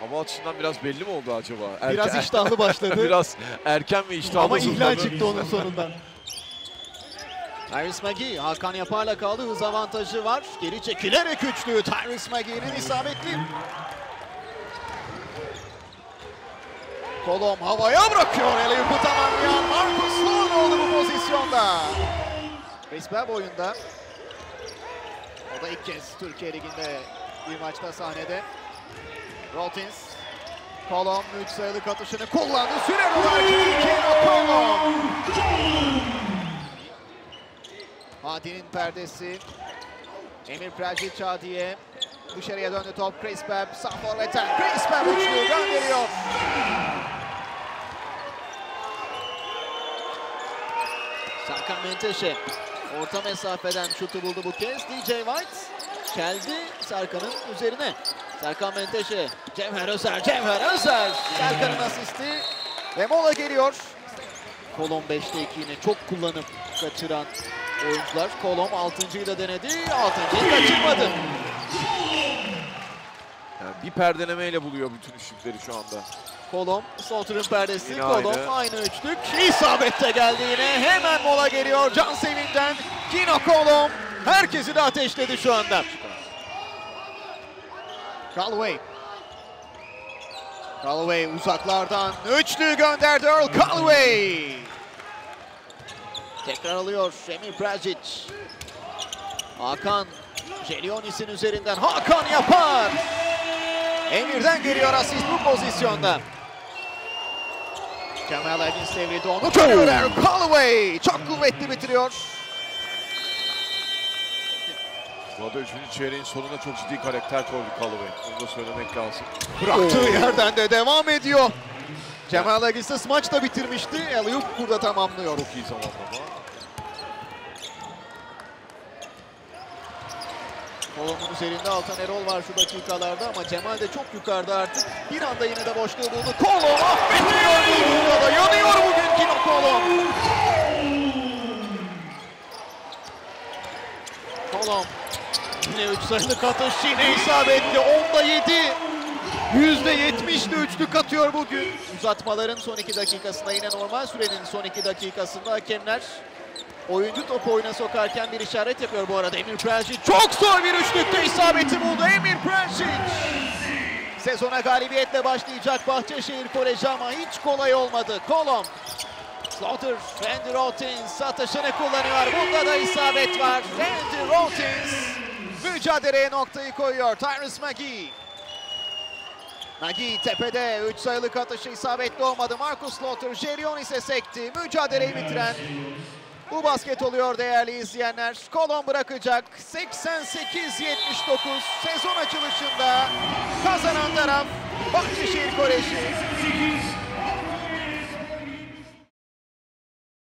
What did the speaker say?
Hava atışından biraz belli mi oldu acaba? Biraz iştahlı başladı. biraz erken ve iştahlı Ama ihlal çıktı onun sonundan. Tyrese McGee, Hakan Yapar'la kaldı. Hız avantajı var. Geri çekilerek üçlü. Tyrese McGee'nin isabetli. Kolom havaya bırakıyor. Eleyup'u tamamlayan Marcus Sloan oldu bu pozisyonda. Chris oyunda. O da ilk kez Türkiye Ligi'nde bir maçta sahnede. Rotins. Kolom 3 sayılık atışını kullandı. Süren olarak Keno Kolom. Hadi'nin perdesi. Emir Prajit Çadiye. Dışarıya döndü top. Chris Webb sağ forvetten. Chris Webb üçlüyü gönderiyor. Serkan Menteşe. Orta mesafeden şutu buldu bu kez. DJ White geldi Serkan'ın üzerine. Serkan Menteşe. Cevher Özer, Cevher Özer. Serkan'ın asisti. Ve mola geliyor. Kolom 5'te 2 yine çok kullanıp kaçıran oyuncular. Kolom 6.yı da denedi. 6.yı kaçırmadı. Yani bir perdelemeyle buluyor bütün üçlükleri şu anda. Kolom, Slaughter'ın perdesi. Yine Kolom aynı. aynı. üçlük. İsabette geldi yine. Hemen mola geliyor. Can Sevinç'ten Kino Kolom. Herkesi de ateşledi şu anda. Callaway. Callaway uzaklardan üçlü gönderdi Earl Callaway. Tekrar alıyor Emir Prajic. Hakan Jelionis'in üzerinden Hakan yapar. Emir'den geliyor asist bu pozisyonda. Kemal Evins devrede onu görüyor Earl Callaway. Çok kuvvetli bitiriyor. Bu arada üçüncü çeyreğin sonunda çok ciddi karakter koydu Callaway. Onu da söylemek lazım. Bıraktığı yerden de devam ediyor. Cemal Agistas maç da bitirmişti. Eliyup burada tamamlıyor. Çok iyi zamanlama. Kolonun üzerinde Altan Erol var şu dakikalarda ama Cemal de çok yukarıda artık. Bir anda yine de boşluğu buldu. Kolon affetmiyor burada da. Yanıyor bugün Kino Kolon. Yine 3 sayılık atış yine isabetli. 10'da 7. %70'li üçlük atıyor bugün. Uzatmaların son 2 dakikasında yine normal sürenin son 2 dakikasında hakemler Oyuncu topu oyuna sokarken bir işaret yapıyor bu arada Emir Prelsic. Çok zor bir üçlükte isabeti buldu Emir Prelsic. Sezona galibiyetle başlayacak Bahçeşehir Koleji ama hiç kolay olmadı. Kolom. Slaughter, Randy Rotins atışını kullanıyor. Bunda da isabet var. Randy Rotins mücadeleye noktayı koyuyor. Tyrese McGee. McGee tepede 3 sayılık atışı isabetli olmadı. Marcus Slaughter Jerionis'e sekti. Mücadeleyi bitiren bu basket oluyor değerli izleyenler. Kolon bırakacak. 88-79 sezon açılışında kazanan taraf Bahçeşehir Koleji.